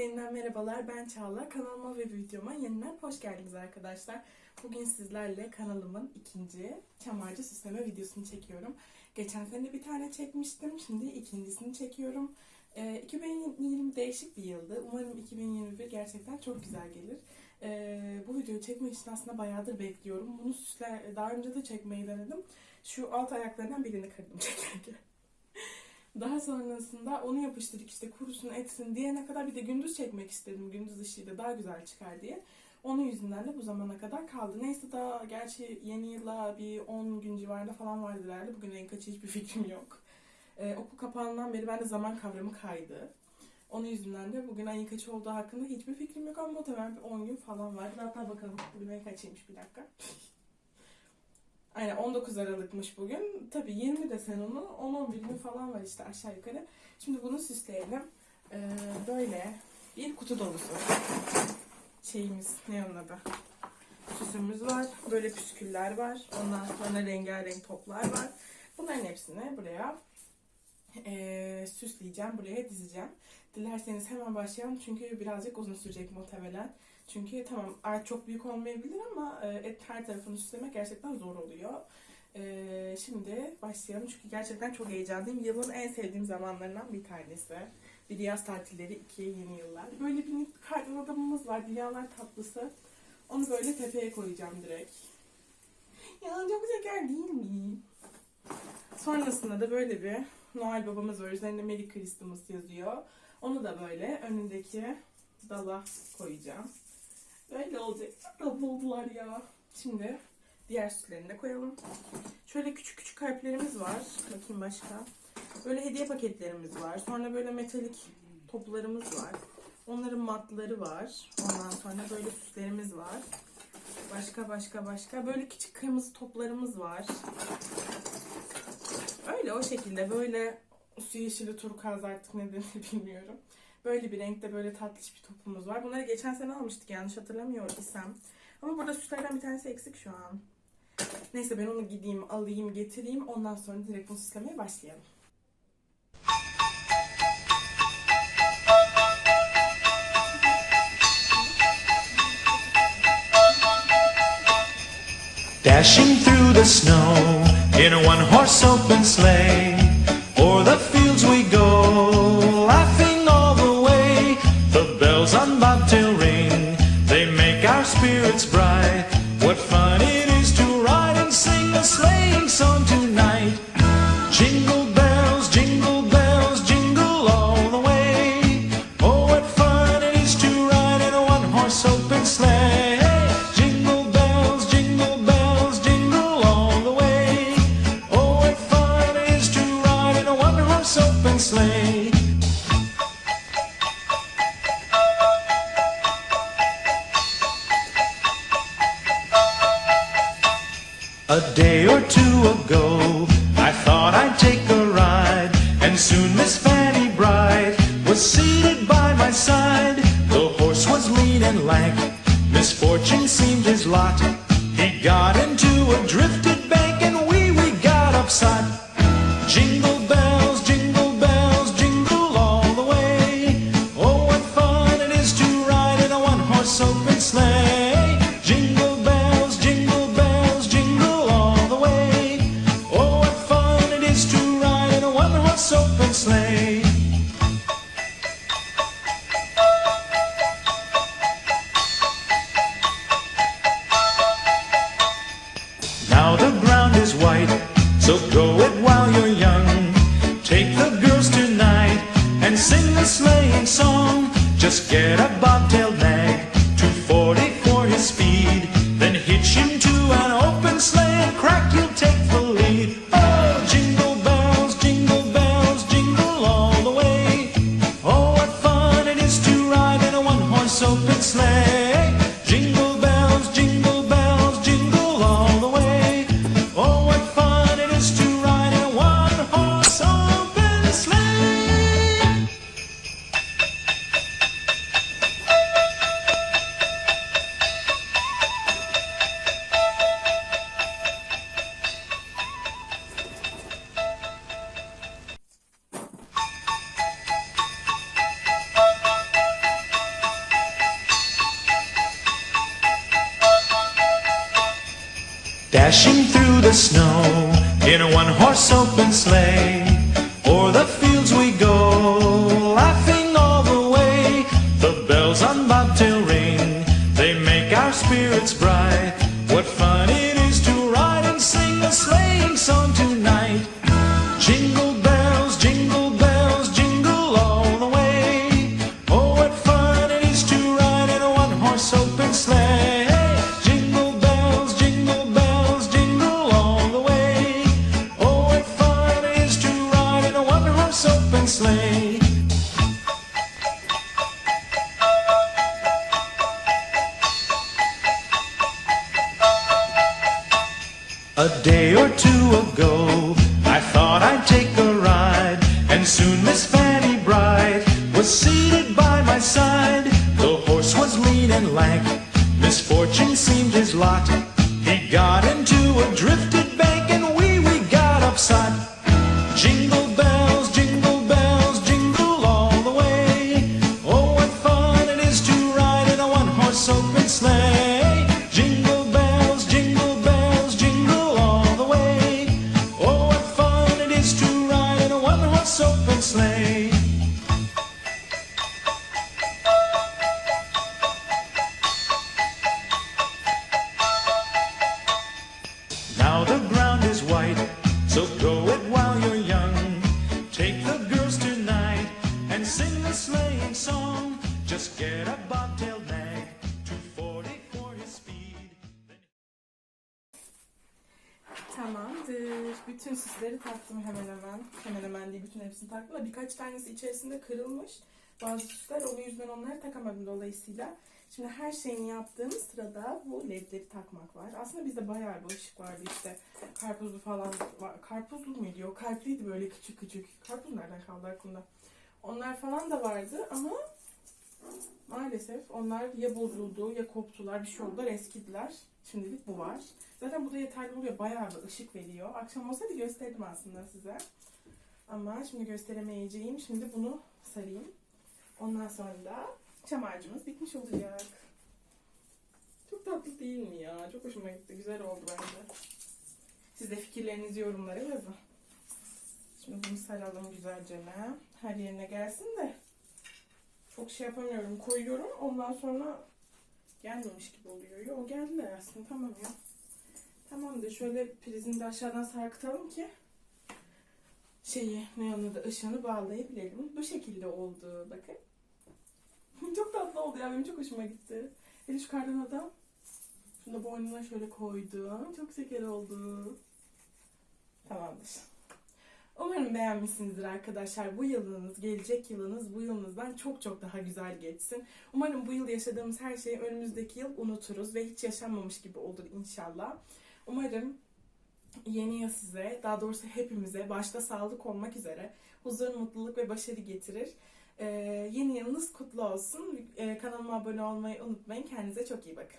yeniden merhabalar. Ben Çağla. Kanalıma ve videoma yeniden hoş geldiniz arkadaşlar. Bugün sizlerle kanalımın ikinci çam ağacı süsleme videosunu çekiyorum. Geçen sene bir tane çekmiştim. Şimdi ikincisini çekiyorum. Ee, 2020 değişik bir yıldı. Umarım 2021 gerçekten çok güzel gelir. Ee, bu videoyu çekmek için aslında bayağıdır bekliyorum. Bunu süsler, daha önce de çekmeyi denedim. Şu alt ayaklarından birini kırdım çekerken. Daha sonrasında onu yapıştırdık işte kurusun etsin diyene kadar bir de gündüz çekmek istedim. Gündüz ışığıyla daha güzel çıkar diye. Onun yüzünden de bu zamana kadar kaldı. Neyse daha gerçi yeni yıla bir 10 gün civarında falan vardır herhalde. Bugün en kaçı hiçbir fikrim yok. Ee, okul kapağından beri bende zaman kavramı kaydı. Onun yüzünden de bugün ayın kaçı olduğu hakkında hiçbir fikrim yok ama muhtemelen bir 10 gün falan var. Hatta bakalım bugün ayın kaçıymış bir dakika. Aynen 19 Aralık'mış bugün. Tabii 20 desen onu 10-11 gün falan var işte aşağı yukarı. Şimdi bunu süsleyelim. Ee, böyle bir kutu dolusu şeyimiz ne onun? Süsümüz var. Böyle püsküller var. Ondan sonra rengarenk toplar var. Bunların hepsini buraya ee, süsleyeceğim. Buraya dizeceğim. Dilerseniz hemen başlayalım. Çünkü birazcık uzun sürecek muhtemelen. Çünkü tamam ağaç çok büyük olmayabilir ama e, et her tarafını süslemek gerçekten zor oluyor. E, şimdi başlayalım çünkü gerçekten çok heyecanlıyım. Yılın en sevdiğim zamanlarından bir tanesi. Bir yaz tatilleri, iki yeni yıllar. Böyle bir kardan adamımız var. Dünyalar tatlısı. Onu böyle tepeye koyacağım direkt. Ya çok şeker değil mi? Sonrasında da böyle bir Noel babamız var. Üzerinde Merry Christmas yazıyor. Onu da böyle önündeki dala koyacağım. Böyle olacak. Çok tatlı oldular ya. Şimdi diğer süslerini de koyalım. Şöyle küçük küçük kalplerimiz var. Bakayım başka. Böyle hediye paketlerimiz var. Sonra böyle metalik toplarımız var. Onların matları var. Ondan sonra böyle süslerimiz var. Başka başka başka. Böyle küçük kırmızı toplarımız var. Öyle o şekilde böyle su yeşili turkuaz artık ne denir bilmiyorum. Böyle bir renkte böyle tatlış bir topumuz var. Bunları geçen sene almıştık yanlış hatırlamıyor isem. Ama burada süslerden bir tanesi eksik şu an. Neyse ben onu gideyim alayım getireyim. Ondan sonra direkt bunu süslemeye başlayalım. Dashing through the snow in a one horse open sleigh. A day or two ago, I thought I'd take a ride, and soon Miss Fanny Bright was seated by my side. The horse was lean and lank, misfortune seemed his lot. He got into a drifted dashing through the snow in a one horse open sleigh. A day or two ago, I thought I'd take a ride, and soon Miss Fanny Bright was seated by my side. The horse was lean and lank, misfortune seemed his lot. Open sleigh. Now the ground is white, so go it while you're young. Take the girls tonight and sing the sleighing song. Just get a bobtail Bütün süsleri taktım hemen hemen. Hemen hemen değil bütün hepsini taktım da birkaç tanesi içerisinde kırılmış. Bazı süsler o yüzden onları takamadım dolayısıyla. Şimdi her şeyini yaptığım sırada bu ledleri takmak var. Aslında bizde bayağı bir ışık vardı işte. Karpuzlu falan var. Karpuzlu muydu? Yok kalpliydi böyle küçük küçük. Karpuz nereden kaldı aklımda? Onlar falan da vardı ama maalesef onlar ya bozuldu ya koptular bir şey oldular eskidiler. Şimdilik bu var. Zaten bu da yeterli oluyor. Bayağı bir ışık veriyor. Akşam olsaydı gösterdim aslında size. Ama şimdi gösteremeyeceğim. Şimdi bunu sarayım. Ondan sonra da çam ağacımız bitmiş olacak. Çok tatlı değil mi ya? Çok hoşuma gitti. Güzel oldu bence. Siz de fikirlerinizi yorumlara yazın. Şimdi bunu saralım güzelce. Her yerine gelsin de. Çok şey yapamıyorum. Koyuyorum. Ondan sonra gelmemiş gibi oluyor. Yo geldiler aslında. Tamam ya. Tamamdır. Şöyle prizini de aşağıdan sarkıtalım ki şeyi ne onun adı ışığını bağlayabilelim. Bu şekilde oldu. Bakın. çok tatlı oldu ya. Benim çok hoşuma gitti. Hele şu kardan adam. Şunu da boynuna şöyle koydum. Çok şeker oldu. Tamamdır. Umarım beğenmişsinizdir arkadaşlar. Bu yılınız, gelecek yılınız bu yılınızdan çok çok daha güzel geçsin. Umarım bu yıl yaşadığımız her şeyi önümüzdeki yıl unuturuz ve hiç yaşanmamış gibi olur inşallah. Umarım yeni yıl size, daha doğrusu hepimize başta sağlık olmak üzere huzur, mutluluk ve başarı getirir. Ee, yeni yılınız kutlu olsun. Ee, kanalıma abone olmayı unutmayın. Kendinize çok iyi bakın.